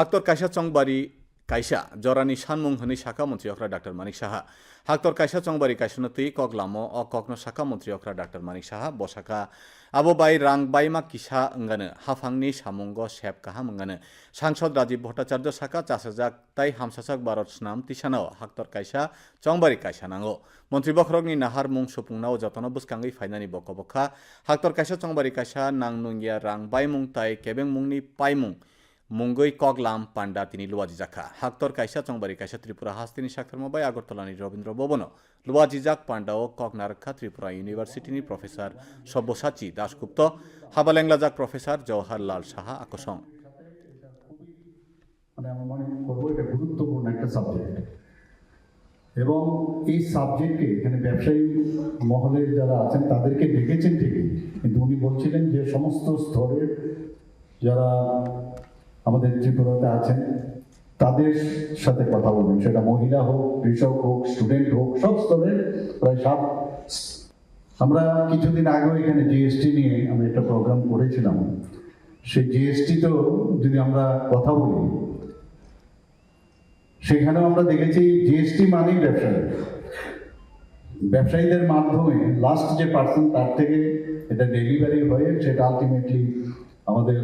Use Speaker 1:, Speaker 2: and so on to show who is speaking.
Speaker 1: হাক্তর কাইসা চংবারি কাইসা জরানি সানমুং হনি শাখা মন্ত্রী অখরা ডাক্তার মানিক সাহা। হাক্তর কাইসা চংবারি কাইসনতি কগলামো অ কগ্ন শাখা মন্ত্রী অখরা ডাক্তার মানিক সাহা বসাকা আবো বাই রাং বাইমা কিসা অঙ্গানো, হাফাংনি সামুঙ্গ সেব কাহাম অঙ্গানো সাংসদ রাজীব ভট্টাচার্য শাখা, চাষাজাক তাই হামসাসাক ভারত স্নাম তিসানাও হাক্তর কাইসা চংবারি কাইসা নাঙ্গো। মন্ত্রী বখরকনি নাহার মুং সুপুংনাও যতন বুসকাঙ্গি ফাইনানি বক বখা হাক্তর কাইসা চংবারি কাইসা নাং নুঙ্গিয়া রাং বাইমুং তাই কেবেং মুংনি পাইমুং। মুঙ্গই কগলাম পান্ডা, তিনি লুয়াজি জাখা। হাক্তর, কাইসা চংবারি কাইসা, ত্রিপুরা, হাস, তিনি সাক্ষরমাবাই আগরতলানি, রবীন্দ্র ভবন লুয়াজি জাক পান্ডা ও কগনারক্ষা ত্রিপুরা ইউনিভার্সিটিনি প্রফেসর সব্যসাচী দাশগুপ্ত। হাবালেংলা জাক প্রফেসর জওহরলাল সাহা, আকসং।
Speaker 2: মানে গুরুত্বপূর্ণ একটা সাবজেক্ট এবং এই সাবজেক্টে এখানে ব্যবসায়ী মহলের যারা আছেন, তাদেরকে ডেকেছেন ঠিকই। কিন্তু উনি বলছিলেন যে সমস্ত স্তরের যারা আমাদের ত্রিপুরাতে আছেন, তাদের সাথে কথা বলবেন। সেটা মহিলা হোক, কৃষক হোক স্টুডেন্ট হোক, সব স্তরের প্রায় সাত আমরা কিছুদিন আগেও এখানে জিএসটি নিয়ে আমি একটা প্রোগ্রাম করেছিলাম। সেই জিএসটি তো যদি আমরা কথা বলি, সেখানেও আমরা দেখেছি জিএসটি মানেই ব্যবসায়ী। ব্যবসায়ীদের মাধ্যমে লাস্ট যে পার্সেন্ট তার থেকে এটা ডেলিভারি হয়ে, সেটা আলটিমেটলি আমাদের